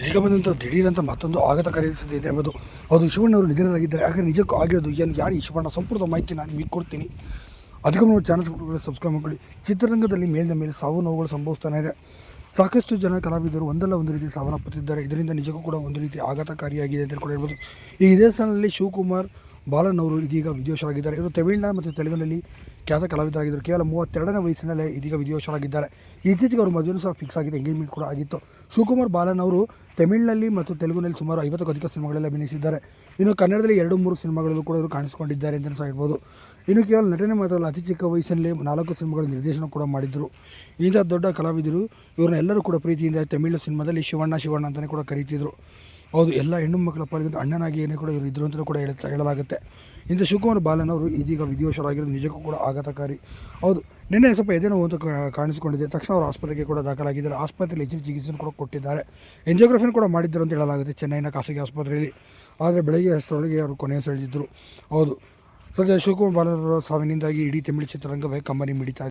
ಇದೀಗ ಬಂದಂಥ ದಿಢೀರಂತ ಮತ್ತೊಂದು ಆಘಾತಕಾರಿ ಸುದ್ದಿ ಇದೆ ಎಂಬುದು ಅದು ಶಿವಣ್ಣ ಅವರು ನಿಧನರಾಗಿದ್ದಾರೆ. ಹಾಗೆ ನಿಜಕ್ಕೂ ಆಗಿರೋದು ಏನು? ಯಾರು ಈ ಶಿವಣ್ಣ? ಸಂಪೂರ್ಣ ಮಾಹಿತಿ ನಾನು ನಿಮಗೆ ಕೊಡ್ತೀನಿ. ಅದಕ್ಕೆ ನೋಡಿ ಚಾನಲ್ ಸಬ್ಸ್ಕ್ರೈಬ್ ಮಾಡಿ ಚಿತ್ರರಂಗದಲ್ಲಿ ಮೇಲಿನ ಮೇಲೆ ಸಾವು ನೋವುಗಳು ಸಂಭವಿಸ್ತಾನೆ ಇದೆ. ಸಾಕಷ್ಟು ಜನ ಕಲಾವಿದರು ಒಂದಲ್ಲ ಒಂದು ರೀತಿ ಸಾವನ್ನಪ್ಪುತ್ತಿದ್ದಾರೆ. ಇದರಿಂದ ನಿಜಕ್ಕೂ ಕೂಡ ಒಂದು ರೀತಿ ಆಘಾತಕಾರಿಯಾಗಿದೆ ಅಂತ ಕೂಡ ಹೇಳ್ಬೋದು. ಈ ಇದೇ ಸ್ಥಾನದಲ್ಲಿ ಶಿವಕುಮಾರ್ ಬಾಲನ್ ಅವರು ಇದೀಗ ವಿದ್ಯೋಶರಾಗಿದ್ದಾರೆ ಇವರು ತಮಿಳುನಾಡು ಮತ್ತು ತೆಲುಗಿನಲ್ಲಿ ಖ್ಯಾತ ಕಲಾವಿದರಾಗಿದ್ದರು. ಕೇವಲ ಮೂವತ್ತೆರಡನೇ ವಯಸ್ಸಿನಲ್ಲೇ ಇದೀಗ ವಿದ್ಯೋಶರಾಗಿದ್ದಾರೆ ಇತ್ತೀಚೆಗೆ ಅವರು ಮದುವೆನೂ ಸಹ ಫಿಕ್ಸ್ ಆಗಿದೆ. ಎಂಗೇಜ್ಮೆಂಟ್ ಕೂಡ ಆಗಿತ್ತು. ಶಿವಕುಮಾರ್ ಬಾಲನ್ ಅವರು ತಮಿಳಿನಲ್ಲಿ ಮತ್ತು ತೆಲುಗಿನಲ್ಲಿ ಸುಮಾರು ಐವತ್ತಕ್ಕೂ ಅಧಿಕ ಸಿನಿಮಾಗಳಲ್ಲಿ ಅಭಿನಯಿಸಿದ್ದಾರೆ. ಇನ್ನು ಕನ್ನಡದಲ್ಲಿ ಎರಡು ಮೂರು ಸಿನಿಮಾಗಳಲ್ಲೂ ಕೂಡ ಇವರು ಕಾಣಿಸಿಕೊಂಡಿದ್ದಾರೆ ಅಂತ ಸಹ ಹೇಳ್ಬೋದು. ಇನ್ನು ಕೇವಲ ನಟನೆ ಮಾತ್ರ ಅತಿ ಚಿಕ್ಕ ವಯಸ್ಸಿನಲ್ಲಿ ನಾಲ್ಕು ಸಿನಿಮಾಗಳ ನಿರ್ದೇಶನ ಕೂಡ ಮಾಡಿದ್ದರು ಇಂಥ ದೊಡ್ಡ ಕಲಾವಿದರು, ಇವರನ್ನೆಲ್ಲರೂ ಕೂಡ ಪ್ರೀತಿಯಿಂದ ತಮಿಳು ಸಿನಿಮಾದಲ್ಲಿ ಶಿವಣ್ಣ ಶಿವಣ್ಣ ಅಂತಲೇ ಕೂಡ ಕರೀತಿದ್ರು. ಹೌದು, ಎಲ್ಲ ಹೆಣ್ಣು ಮಕ್ಕಳ ಪಾಲಿಗೆ ಅಣ್ಣನಾಗಿ ಏನೇ ಕೂಡ ಇವರು ಇದ್ರು ಅಂತಲೂ ಕೂಡ ಹೇಳ್ತಾ ಹೇಳಲಾಗುತ್ತೆ. ಇಂದು ಶಿವಕುಮಾರ್ ಬಾಲನ್ ಅವರು ಇದೀಗ ವಿಧಿವಶರಾಗಿರೋದು ನಿಜಕ್ಕೂ ಕೂಡ ಆಘಾತಕಾರಿ. ಹೌದು, ನಿನ್ನೆ ಸ್ವಲ್ಪ ಎದೆ ನೋವು ಅಂತ ಕಾಣಿಸಿಕೊಂಡಿದೆ. ತಕ್ಷಣ ಅವರು ಆಸ್ಪತ್ರೆಗೆ ಕೂಡ ದಾಖಲಾಗಿದ್ದಾರೆ. ಆಸ್ಪತ್ರೆಯಲ್ಲಿ ಹೆಚ್ಚಿನ ಚಿಕಿತ್ಸೆಯನ್ನು ಕೂಡ ಕೊಟ್ಟಿದ್ದಾರೆ. ಎಂಜಿಯೋಗ್ರಫಿನ ಕೂಡ ಮಾಡಿದ್ದರು ಅಂತ ಹೇಳಲಾಗುತ್ತೆ ಚೆನ್ನೈನ ಖಾಸಗಿ ಆಸ್ಪತ್ರೆಯಲ್ಲಿ. ಆದರೆ ಬೆಳಗ್ಗೆ ಹೆಸರೊಳಗೆ ಅವರು ಕೊನೆಯ ಸೆಳೆದಿದ್ದರು ಹೌದು, ಸದ್ಯ ಶಿವಕುಮಾರ್ ಬಾಲನವರ ಸಾವಿನಿಂದಾಗಿ ಇಡೀ ತಮಿಳು ಚಿತ್ರರಂಗವೇ ಕಂಬನಿ ಮಿಡಿತಾ